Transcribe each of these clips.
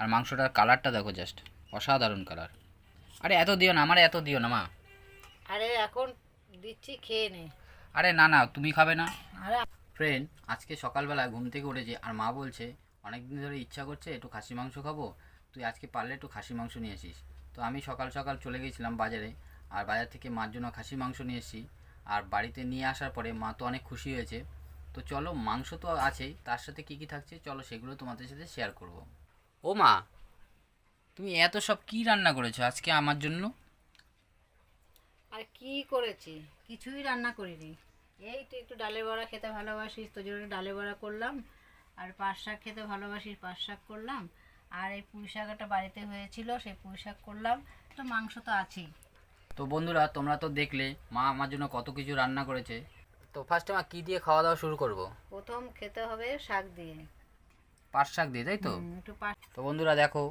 আর মাংসটার কালারটা দেখো জাস্ট অসাধারণ কালার আরে এত দিও না আমার এত দিও না মা। আরে এখন দিচ্ছি খেয়ে নে। আরে না না তুমি খাবে না। আরে ফ্রেন্ড আজকে সকালবেলা ঘুম থেকে উঠেছি আর মা বলছে অনেক দিন ধরে ইচ্ছা করছে একটু খাসি মাংস খাব। তুই আজকে পারলে একটু খাসি মাংস নিয়ে আসিস। তো আমি সকাল সকাল চলে গেছিলাম বাজারে আর বাজার থেকে মার জন্য খাসি মাংস নিয়ে এসেছি। আর বাড়িতে নিয়ে আসার পরে মা তো অনেক খুশি হয়েছে। তো চলো মাংস তো আছেই তার সাথে কি কি থাকছে চলো সেগুলো তোমাদের সাথে শেয়ার করব। ও মা তুমি এত সব কি রান্না করেছ আজকে আমার জন্য? আর কি করেছি? কিছুই রান্না করিনি। এই তো একটু ডালের বড়া খেতে ভালোবাসিস তোর জন্য ডালের বড়া করলাম আর পাট শাক খেতে ভালোবাসিস পাট শাক করলাম আর এই পুঁই শাকটা বাড়িতে হয়েছিল সেই পুঁই শাক করলাম তো মাংস তো আছেই। তো বন্ধুরা তোমরা তো দেখলে মা আমার জন্য কত কিছু রান্না করেছে। তো ফার্স্টে মা কী দিয়ে খাওয়া দাওয়া শুরু করব? প্রথম খেতে হবে শাক দিয়ে। পাট শাক দিয়ে তাই তো? তো বন্ধুরা দেখো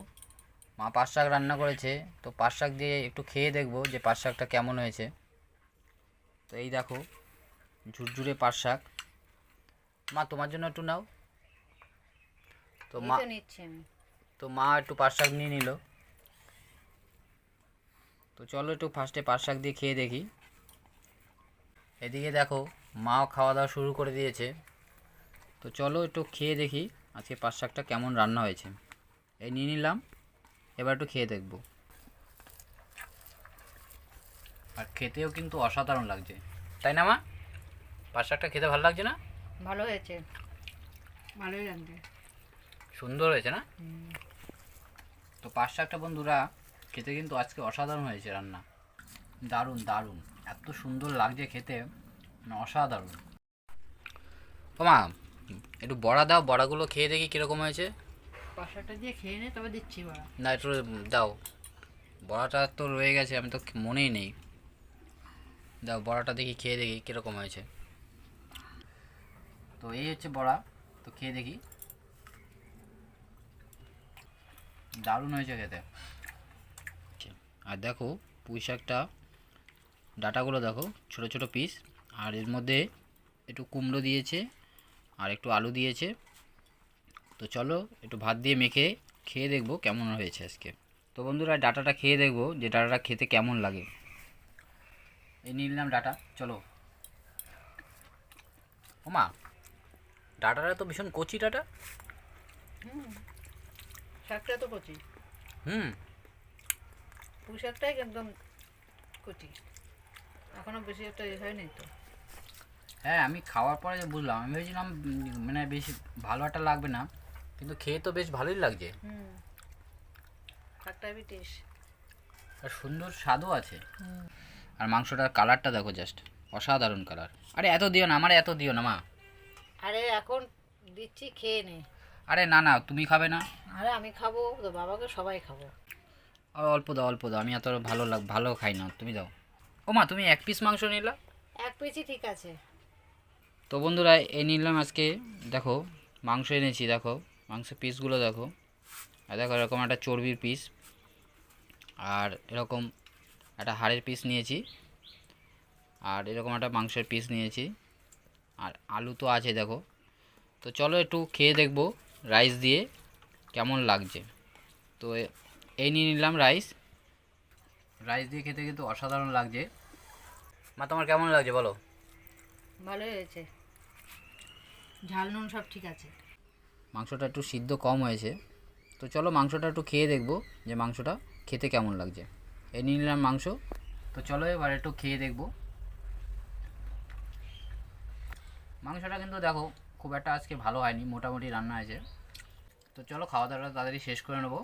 মা পাট শাক রান্না করেছে তো পাট শাক দিয়ে একটু খেয়ে দেখব যে পাট শাকটা কেমন হয়েছে। তো এই দেখো ঝুরঝুরে পাট শাক। মা তোমার জন্য একটু নাও। তো মা তো তো মা একটু পাট শাক নিয়ে নিল। তো চলো একটু ফার্স্টে পাট শাক দিয়ে খেয়ে দেখি। এদিকে দেখো মাও খাওয়া দাওয়া শুরু করে দিয়েছে। তো চলো একটু খেয়ে দেখি। আজকে পাট শাকটা কেমন রান্না হয়েছে? এই নিয়ে নিলাম এবার একটু খেয়ে দেখব। আর খেতেও কিন্তু অসাধারণ লাগছে। তাই না মা? পাট শাকটা খেতে ভালো লাগছে না? ভালো হয়েছে। ভালোই লাগছে। সুন্দর হয়েছে না? তো পাঁচ শাকটা বন্ধুরা খেতে কিন্তু আজকে অসাধারণ হয়েছে রান্না। দারুণ দারুণ। এত সুন্দর লাগছে খেতে মানে অসাধারণ। ও মা একটু বড়া দাও বড়াগুলো খেয়ে দেখি কীরকম হয়েছে। দিয়ে খেয়ে নে তবে দিচ্ছি বড়া। না একটু দাও। বড়াটা তো রয়ে গেছে আমি তো মনেই নেই। দাও বড়াটা দেখি খেয়ে দেখি কীরকম হয়েছে। তো এই হচ্ছে বড়া তো খেয়ে দেখি। দারুণ হয়েছে খেতে। আর দেখো পুঁই শাকটা ডাটাগুলো দেখো ছোট ছোট পিস আর এর মধ্যে একটু কুমড়ো দিয়েছে আর একটু আলু দিয়েছে। তো চলো একটু ভাত দিয়ে মেখে খেয়ে দেখব কেমন হয়েছে আজকে। তো বন্ধুরা ডাটাটা খেয়ে দেখব যে ডাটাটা খেতে কেমন লাগে। এই নিলাম ডাটা চলো। ওমা ডাটাটা তো ভীষণ কচি ডাটা। শাকটা তো কচি। হুম। পুঁই শাকটাই একদম কচি। এখনও বেশি একটা হয়নি তো। হ্যাঁ আমি খাওয়ার পরে যে বুঝলাম আমি ভেবেছিলাম মানে বেশি ভালো একটা লাগবে না কিন্তু খেয়ে তো বেশ ভালোই লাগছে। আর সুন্দর স্বাদও আছে। আর মাংসটার কালারটা দেখো জাস্ট অসাধারণ কালার। আরে এত দিও না আমার এত দিও না মা। আরে এখন দিচ্ছি খেয়ে নে। আরে না না তুমি খাবে না। আরে আমি খাব তো বাবাকে সবাই খাব। আর অল্প দাও অল্প দাও আমি এত ভালো লাগ ভালো খাই না তুমি দাও। ও মা তুমি এক পিস মাংস নিলা? এক পিসই ঠিক আছে। তো বন্ধুরা, এই নিলাম আজকে। দেখো, মাংস এনেছি, দেখো, মাংস পিসগুলো দেখো। আর দেখো, এরকম একটা চর্বির পিস। আর এরকম একটা হাড়ের পিস নিয়েছি। আর এরকম একটা মাংসের পিস নিয়েছি। আর আলু তো আছে, দেখো। তো চলো একটু খেয়ে দেখব রাইস দিয়ে কেমন লাগছে। তো এই নিয়ে নিলাম রাইস। রাইস দিয়ে খেতে কিন্তু অসাধারণ লাগছে। মা, তোমার কেমন লাগছে বলো? ভালোই হয়েছে। ঝাল নুন সব ঠিক আছে। মাংসটা একটু সিদ্ধ কম হয়েছে। তো চলো মাংসটা একটু খেয়ে দেখব যে মাংসটা খেতে কেমন লাগছে। এই নিয়ে নিলাম মাংস। তো চলো এবার একটু খেয়ে দেখব। মাংসটা কিন্তু দেখো, খুব একটা আজকে ভালো হয়নি, মোটামুটি রান্না হয়েছে। তো চলো খাওয়া দাওয়াটা তাড়াতাড়ি শেষ করে নেব।